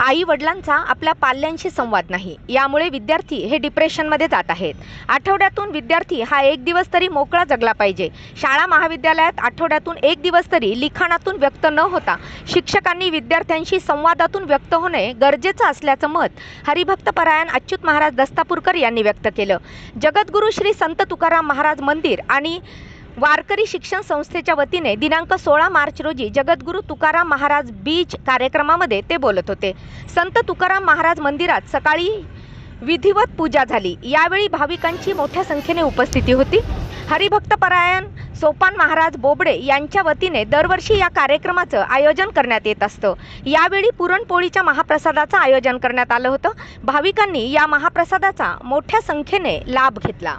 आई वडिलांचा आपल्या पाल्यांशी संवाद नाही. यामुळे विद्यार्थी हे डिप्रेशनमध्ये जात आहेत. आठवड्यातून विद्यार्थी हा एक दिवस तरी मोकळा जगला पाहिजे. शाळा महाविद्यालयात आठवड्यातून एक दिवस तरी लिखाणातून व्यक्त न होता शिक्षकांनी विद्यार्थ्यांशी संवादातून व्यक्त होणे गरजेचं असल्याचं मत हरिभक्तपरायण अच्युत महाराज दस्तापूरकर यांनी व्यक्त केलं. जगद्गुरू श्री संत तुकाराम महाराज मंदिर आणि वारकरी शिक्षण संस्थेच्या वतीने दिनांक सोळा मार्च रोजी जगद्गुरू तुकाराम महाराज बीच कार्यक्रमामध्ये ते बोलत होते. संत तुकाराम महाराज मंदिरात सकाळी विधिवत पूजा झाली. यावेळी भाविकांची मोठ्या संख्येने उपस्थिती होती. हरिभक्तपरायण सोपान महाराज बोबडे यांच्या वतीने दरवर्षी या कार्यक्रमाचं आयोजन करण्यात येत असतं. यावेळी पुरणपोळीच्या महाप्रसादाचं आयोजन करण्यात आलं होतं. भाविकांनी या महाप्रसादाचा मोठ्या संख्येने लाभ घेतला.